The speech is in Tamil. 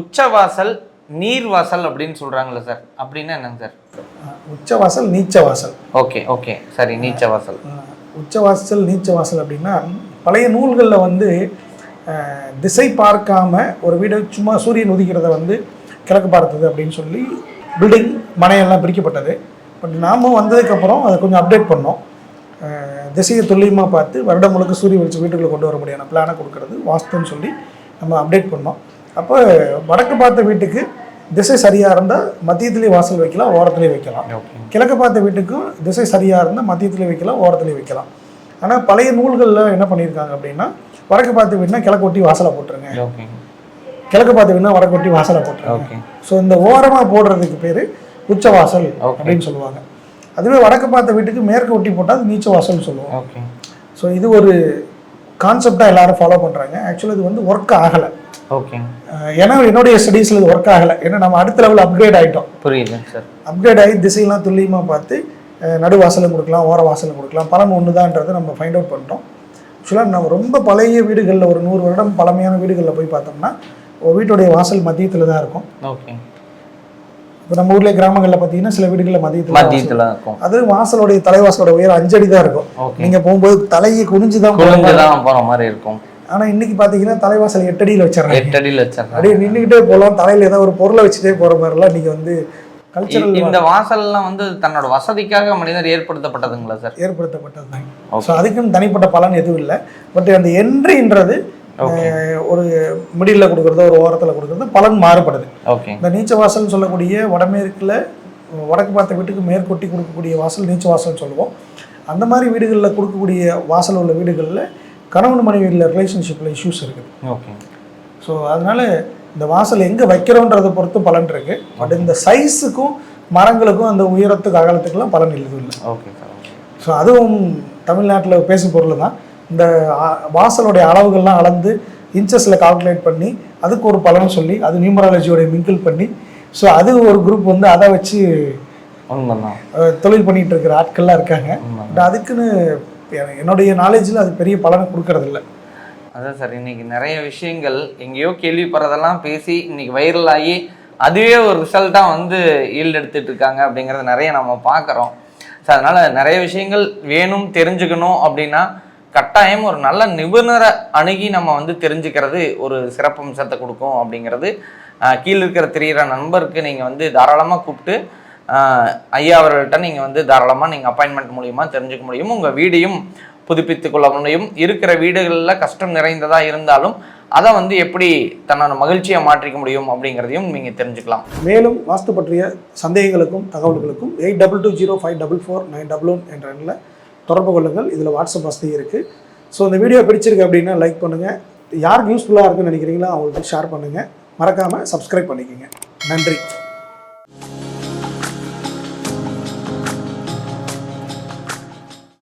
உச்சவாசல் நீர்வாசல் அப்படின்னு சொல்றாங்கல்ல சார். அப்படின்னா என்னங்க சார்? உச்சவாசல் நீச்ச வாசல் ஓகே ஓகே. சரி நீச்சவாசல். உச்சவாசல் நீச்ச வாசல் அப்படின்னா பழைய நூல்களில் வந்து திசை பார்க்காம ஒரு வீடு சும்மா சூரியன் உதிக்கிறத வந்து கிழக்கு பார்த்தது அப்படின்னு சொல்லி பில்டிங் மனையெல்லாம் பிரிக்கப்பட்டது. பட் நாம வந்ததுக்கப்புறம் அதை கொஞ்சம் அப்டேட் பண்ணோம். திசையை துல்லியமாக பார்த்து வருடம் முழுக்க சூரிய வெளிச்சம் வீட்டுக்குள்ளே கொண்டு வர முடியான பிளானை கொடுக்கறது வாஸ்துன்னு சொல்லி நம்ம அப்டேட் பண்ணோம். அப்போ வடக்கு பார்த்த வீட்டுக்கு திசை சரியாக இருந்தால் மத்தியத்துலேயே வாசல் வைக்கலாம் ஓரத்துலேயே வைக்கலாம். கிழக்கு பார்த்த வீட்டுக்கும் திசை சரியாக இருந்தால் மத்தியத்தில் வைக்கலாம் ஓரத்துலேயும் வைக்கலாம். ஆனால் பழைய நூல்களில் என்ன பண்ணியிருக்காங்க அப்படின்னா வடக்கு பார்த்த வீடுனா கிழக்கு ஒட்டி வாசலை போட்டுருங்க. கிழக்கு பார்த்த வீடுனா வடக்கு ஒட்டி வாசலை போட்டுருங்க. ஸோ இந்த ஓரமாக போடுறதுக்கு பேர் உச்சவாசல் Okay. அப்படின்னு சொல்லுவாங்க. அதுவே வடக்கு பார்த்த வீட்டுக்கு மேற்கு ஒட்டி போட்டால் அது நீச்ச வாசல்னு சொல்லுவோம். ஸோ இது ஒரு கான்செப்டாக எல்லாரும் ஃபாலோ பண்ணுறாங்க ஆக்சுவலாக இது வந்து ஒர்க் ஆகலை. ஏன்னா என்னுடைய ஸ்டடீஸில் இது ஒர்க் ஆகலை. ஏன்னா நம்ம அடுத்த லெவல் அப்கிரேட் ஆகிட்டோம் புரியுதுங்க சார் அப்கிரேட் ஆகி திசையெல்லாம் துல்லியமாக பார்த்து நடு வாசலும் கொடுக்கலாம் ஓர வாசலும் கொடுக்கலாம் பலன் ஒன்று தான்றதை நம்ம ஃபைண்ட் அவுட் பண்ணிட்டோம். ஆக்சுவலாக நம்ம ரொம்ப பழைய வீடுகளில் ஒரு நூறு வருடம் பழமையான வீடுகளில் போய் பார்த்தோம்னா வீட்டுடைய வாசல் மத்தியத்தில் தான் இருக்கும். ஓகே இப்போ நம்ம ஊர்ல கிராமங்களில் பார்த்தீங்கன்னா சில வீடுகளில் மதியத்தில் மத்தியத்துல இருக்கும். அது வாசலுடைய தலைவாசலோட உயரம் அஞ்சடி தான் இருக்கும். நீங்கள் போகும்போது தலையை குனிஞ்சு தான் போற மாதிரி இருக்கும். ஆனால் இன்னைக்கு பார்த்தீங்கன்னா தலைவாசல் எட்டடியில் வச்சிடறாங்க. எட்டு அடியில் வச்சிடறாங்க. அப்படியே நின்றுக்கிட்டே போகலாம் தலையில் ஏதாவது ஒரு பொருளை வச்சுட்டே போகிற மாதிரிலாம் நீங்கள் வந்து கல்ச்சரல் இந்த வாசல்லாம் வந்து தன்னோட வசதிக்காக மனிதர் ஏற்படுத்தப்பட்டதுங்களா சார்? ஏற்படுத்தப்பட்டது Okay. ஸோ அதுக்குன்னு தனிப்பட்ட பலன் எதுவும் இல்லை. பட் அந்த என்ட்ரின்றது ஒரு மிடில் கொடுக்குறதோ ஒரு ஓரத்தில் கொடுக்குறது பலன் மாறுபடுது. இந்த நீச்ச வாசல்னு சொல்லக்கூடிய வடமேற்கில் வடக்கு பார்த்த வீட்டுக்கு மேற்கொட்டி கொடுக்கக்கூடிய வாசல் நீச்ச வாசல்னு சொல்லுவோம். அந்த மாதிரி வீடுகளில் கொடுக்கக்கூடிய வாசல் உள்ள வீடுகளில் கணவன் மனைவியில் ரிலேஷன்ஷிப்பில் இஷ்யூஸ் இருக்குது. ஓகே ஸோ அதனால இந்த வாசல் எங்கே வைக்கிறோன்றதை பொறுத்து பலன் இருக்கு. பட் இந்த சைஸுக்கும் மரங்களுக்கும் அந்த உயரத்துக்கு அகலத்துக்குலாம் பலன் இல்லை. ஓகே ஸோ அதுவும் தமிழ்நாட்டில் பேசும் பொருள் தான். இந்த வாசலுடைய அளவுகள்லாம் அளந்து இன்ச்சஸில் கால்குலேட் பண்ணி அதுக்கு ஒரு பலன் சொல்லி அது நியூமராலஜியோட மிங்கிள் பண்ணி ஸோ அது ஒரு குரூப் வந்து அதை வச்சு தொழில் பண்ணிட்டு இருக்கிற ஆட்கள்லாம் இருக்காங்க. அதுக்குன்னு என்னுடைய நாலேஜில் அது பெரிய பலனை கொடுக்கறதில்ல. அதான் சார் இன்னைக்கு நிறைய விஷயங்கள் எங்கேயோ கேள்விப்படுறதெல்லாம் பேசி இன்னைக்கு வைரல் ஆகி அதுவே ஒரு ரிசல்ட்டாக வந்து ஈல்டு எடுத்துட்டு இருக்காங்க அப்படிங்கிறத நிறைய நம்ம பார்க்குறோம். ஸோ அதனால் நிறைய விஷயங்கள் வேணும் தெரிஞ்சுக்கணும் அப்படின்னா கட்டாயம் ஒரு நல்ல நிபுணரை அணுகி நம்ம வந்து தெரிஞ்சுக்கிறது ஒரு சிறப்பம்சத்தை கொடுக்கும் அப்படிங்கிறது கீழே இருக்கிற தெரிகிற நண்பருக்கு நீங்கள் வந்து தாராளமாக கூப்பிட்டு ஐயா அவர்கள்ட்ட நீங்கள் வந்து தாராளமாக நீங்கள் அப்பாயின்மெண்ட் மூலியமாக தெரிஞ்சுக்க முடியும். உங்கள் வீடையும் புதுப்பித்துக் கொள்ள முடியும். இருக்கிற வீடுகளில் கஷ்டம் நிறைந்ததாக இருந்தாலும் அதை வந்து எப்படி தன்னோட மகிழ்ச்சியை மாற்றிக்க முடியும் அப்படிங்கிறதையும் நீங்கள் தெரிஞ்சுக்கலாம். மேலும் வாஸ்து பற்றிய சந்தேகங்களுக்கும் தகவல்களுக்கும் eight double two zero five double four nine double one என்ற எண்ணில் தொடர்பு கொள்ளுங்கள். இதில் வாட்ஸ்அப் வசதி இருக்குது ஸோ இந்த வீடியோ பிடிச்சிருக்கு அப்படின்னா லைக் பண்ணுங்கள் யாருக்கு யூஸ்ஃபுல்லாக இருக்குன்னு நினைக்கிறீங்களோ அவங்களுக்கு ஷேர் பண்ணுங்கள் மறக்காமல் சப்ஸ்கிரைப் பண்ணிக்கோங்க. நன்றி.